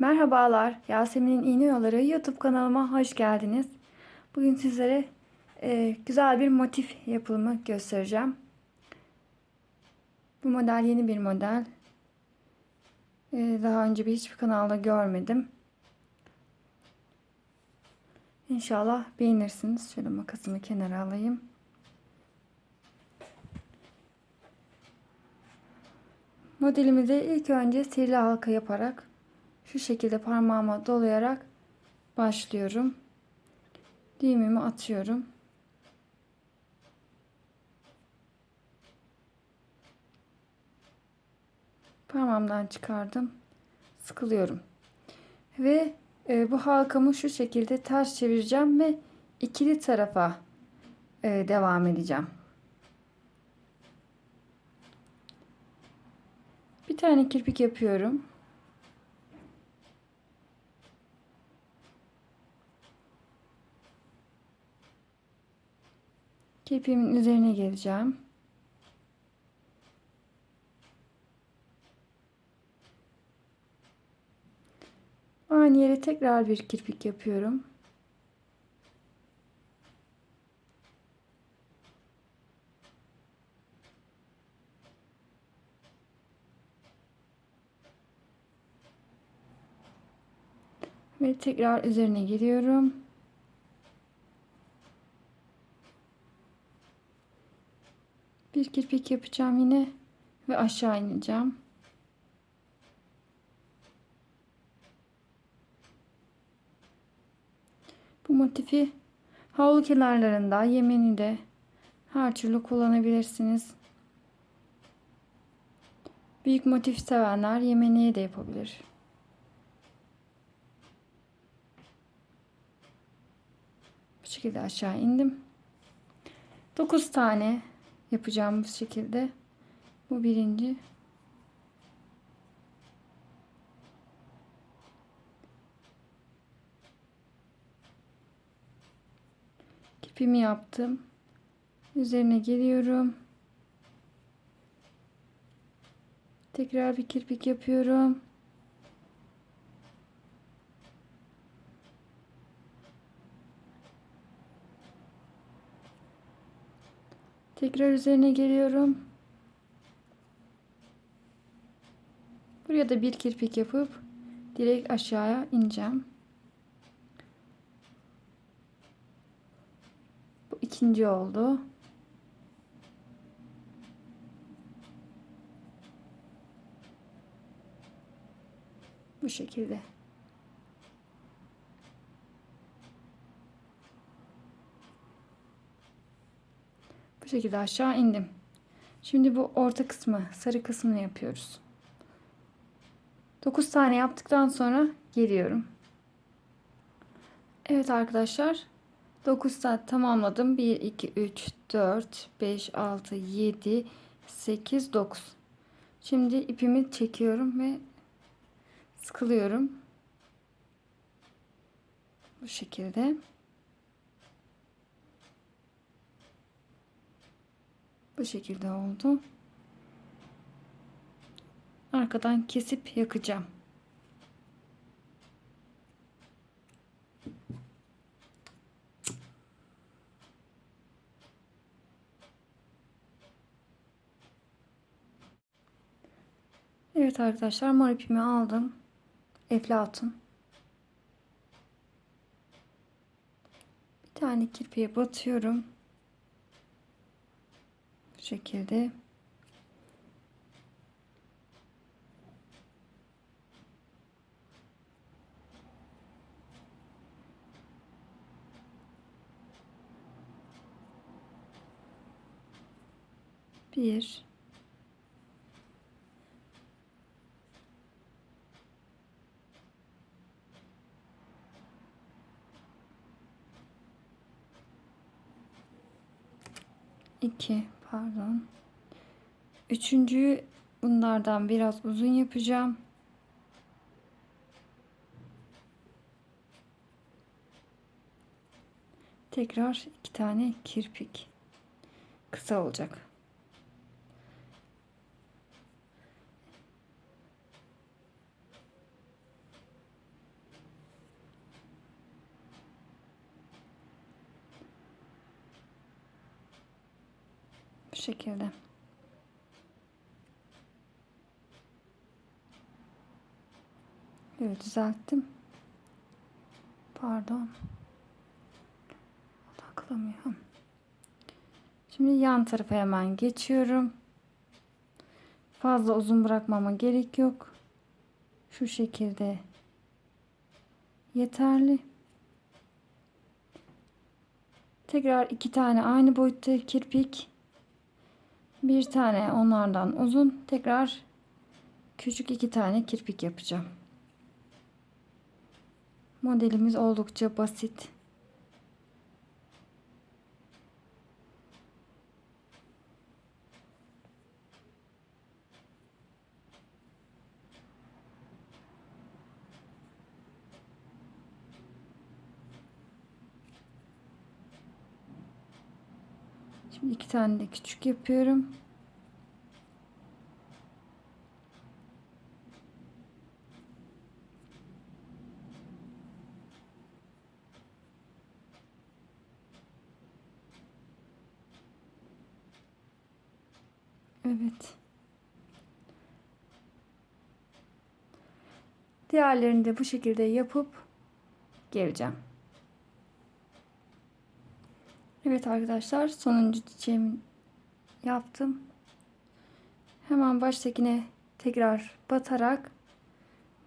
Merhabalar, Yasemin'in İğne Yolları YouTube kanalıma hoş geldiniz. Bugün sizlere e, güzel bir motif yapımı göstereceğim. Bu model yeni bir model. E, daha önce bir hiçbir kanalda görmedim. İnşallah beğenirsiniz. Şöyle makasımı kenara alayım. Modelimize ilk önce sihirli halka yaparak şu şekilde parmağıma dolayarak başlıyorum. Düğümümü atıyorum. Parmağımdan çıkardım. Sıkılıyorum. Ve e, bu halkamı şu şekilde ters çevireceğim ve ikili tarafa e, devam edeceğim. Bir tane kirpik yapıyorum. Kirpiğimin üzerine geleceğim. Aynı yere tekrar bir kirpik yapıyorum. Ve tekrar üzerine geliyorum. Bir kirpik yapacağım yine ve aşağı ineceğim. Bu motifi havlu kenarlarında, yemeni de her türlü kullanabilirsiniz. Büyük motif sevenler yemeniye de yapabilir. Bu şekilde aşağı indim. 9 tane yapacağım bu şekilde. Bu birinci. Kipimi yaptım. Üzerine geliyorum. Tekrar bir kirpik yapıyorum. Tekrar üzerine geliyorum. Buraya da bir kirpik yapıp direkt aşağıya ineceğim. Bu ikinci oldu. Bu şekilde. Bu şekilde aşağı indim. Şimdi bu orta kısmı, sarı kısmını yapıyoruz. 9 tane yaptıktan sonra geliyorum. Evet arkadaşlar. 9 saat tamamladım. 1, 2, 3, 4, 5, 6, 7, 8, 9. Şimdi ipimi çekiyorum ve sıkılıyorum. Bu şekilde. Bu şekilde oldu. Arkadan kesip yakacağım. Evet arkadaşlar mor ipimi aldım. Eflatun. Bir tane kirpiye batıyorum. Şekilde. Bir. iki pardon. Üçüncüyü bunlardan biraz uzun yapacağım. Tekrar iki tane kirpik. Kısa olacak. şekilde. Evet düzelttim. Pardon. Odaklamıyorum. Şimdi yan tarafa hemen geçiyorum. Fazla uzun bırakmama gerek yok. Şu şekilde yeterli. Tekrar iki tane aynı boyutta kirpik. Bir tane onlardan uzun. Tekrar küçük iki tane kirpik yapacağım. Modelimiz oldukça basit. Şimdi iki tane de küçük yapıyorum. Evet. Diğerlerini de bu şekilde yapıp geleceğim. Evet arkadaşlar sonuncu çiçeğimi yaptım. Hemen baştakine tekrar batarak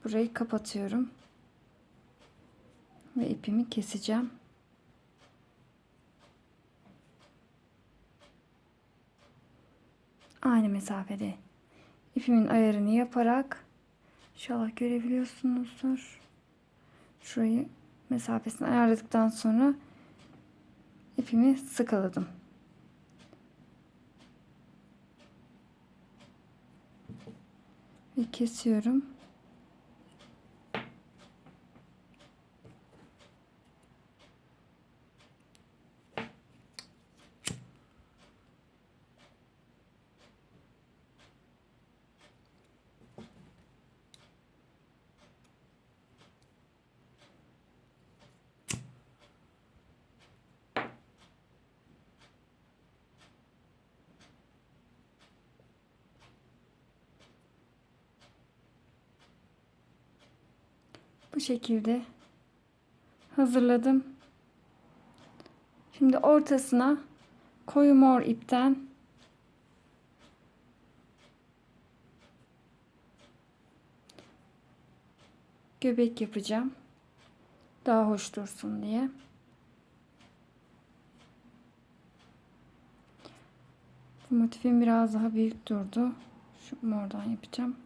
burayı kapatıyorum. Ve ipimi keseceğim. Aynı mesafede ipimin ayarını yaparak inşallah görebiliyorsunuzdur. Şurayı mesafesini ayarladıktan sonra ipimi sıkaladım. Ve kesiyorum. Bu şekilde hazırladım. Şimdi ortasına koyu mor ipten göbek yapacağım. Daha hoş dursun diye. Bu motifim biraz daha büyük durdu. Şu mordan yapacağım.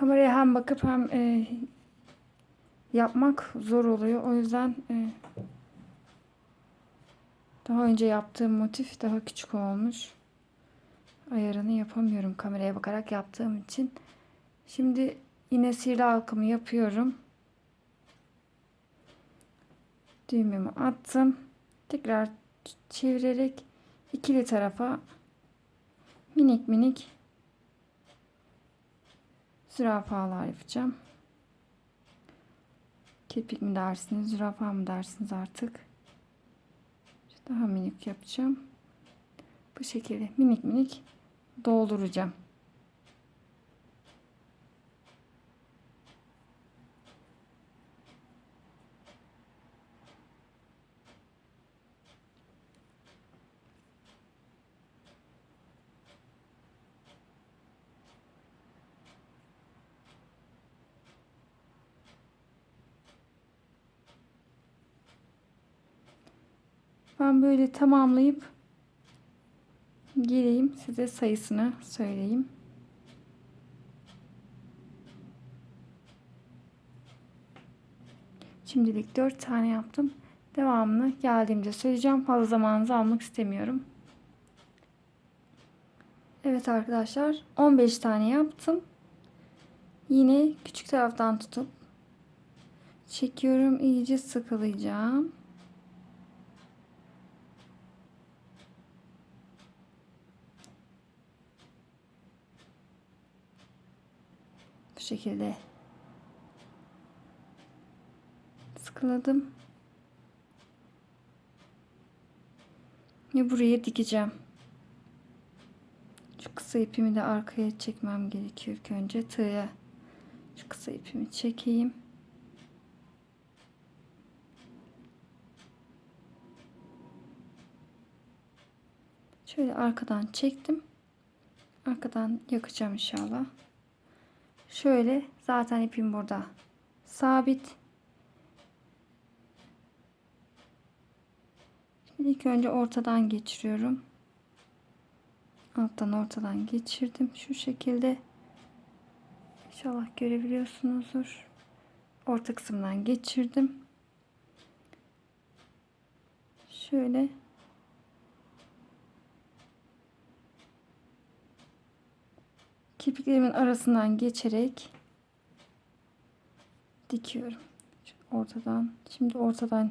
Kameraya hem bakıp hem e, yapmak zor oluyor. O yüzden e, daha önce yaptığım motif daha küçük olmuş. Ayarını yapamıyorum kameraya bakarak yaptığım için. Şimdi yine sihirli halkamı yapıyorum. Düğümümü attım. Tekrar çevirerek ikili tarafa minik minik zürafalar yapacağım. Kirpik mi dersiniz, zürafa mı dersiniz artık. Daha minik yapacağım. Bu şekilde minik minik dolduracağım. Ben böyle tamamlayıp geleyim size sayısını söyleyeyim. Şimdilik 4 tane yaptım. Devamını geldiğimde söyleyeceğim. Fazla zamanınızı almak istemiyorum. Evet arkadaşlar 15 tane yaptım. Yine küçük taraftan tutup çekiyorum. iyice sıkılayacağım. Şekilde sıkıladım. Ve buraya dikeceğim. Şu kısa ipimi de arkaya çekmem gerekiyor ilk önce tığya. Şu kısa ipimi çekeyim. Şöyle arkadan çektim. Arkadan yakacağım inşallah. Şöyle zaten ipim burada sabit. Şimdi ilk önce ortadan geçiriyorum. Alttan ortadan geçirdim. Şu şekilde. İnşallah görebiliyorsunuzdur. Orta kısımdan geçirdim. Şöyle kirpiklerimin arasından geçerek dikiyorum. Şu Ortadan. Şimdi ortadan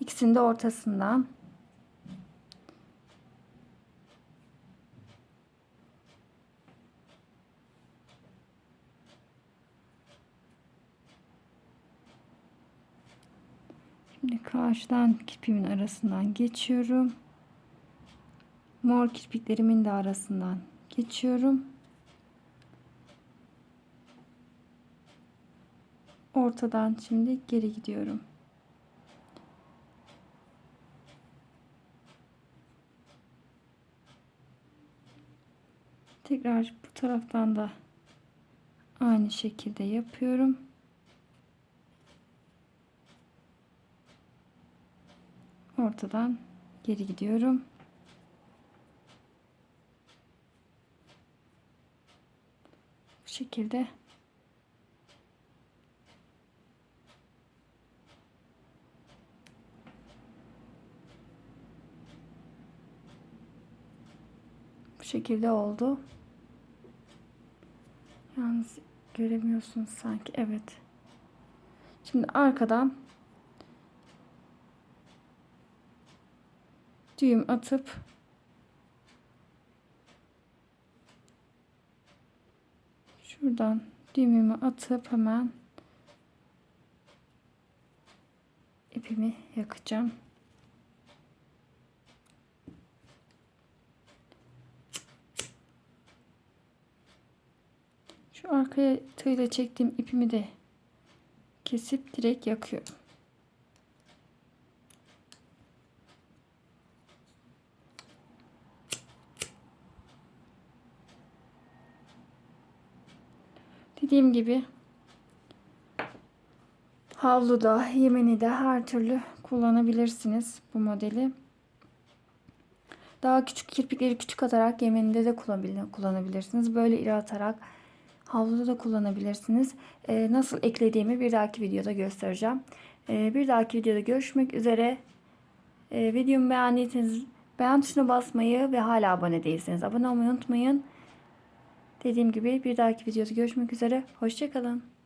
ikisini de ortasından Şimdi karşıdan kirpiğimin arasından geçiyorum. Mor kirpiklerimin de arasından geçiyorum. Ortadan şimdi geri gidiyorum. Tekrar bu taraftan da aynı şekilde yapıyorum. Ortadan geri gidiyorum. Bu şekilde Bu şekilde oldu. Yalnız göremiyorsunuz sanki. Evet. Şimdi arkadan düğüm atıp şuradan düğümümü atıp hemen ipimi yakacağım. Şu arkaya tığla çektiğim ipimi de kesip direkt yakıyorum. Dediğim gibi havluda, yemeni de her türlü kullanabilirsiniz bu modeli. Daha küçük kirpikleri küçük atarak yemeninde de kullanabilirsiniz. Böyle iri atarak havluda da kullanabilirsiniz. Ee, nasıl eklediğimi bir dahaki videoda göstereceğim. Ee, bir dahaki videoda görüşmek üzere. Ee, videomu beğendiyseniz beğen tuşuna basmayı ve hala abone değilseniz abone olmayı unutmayın. Dediğim gibi bir dahaki videoda görüşmek üzere. Hoşçakalın.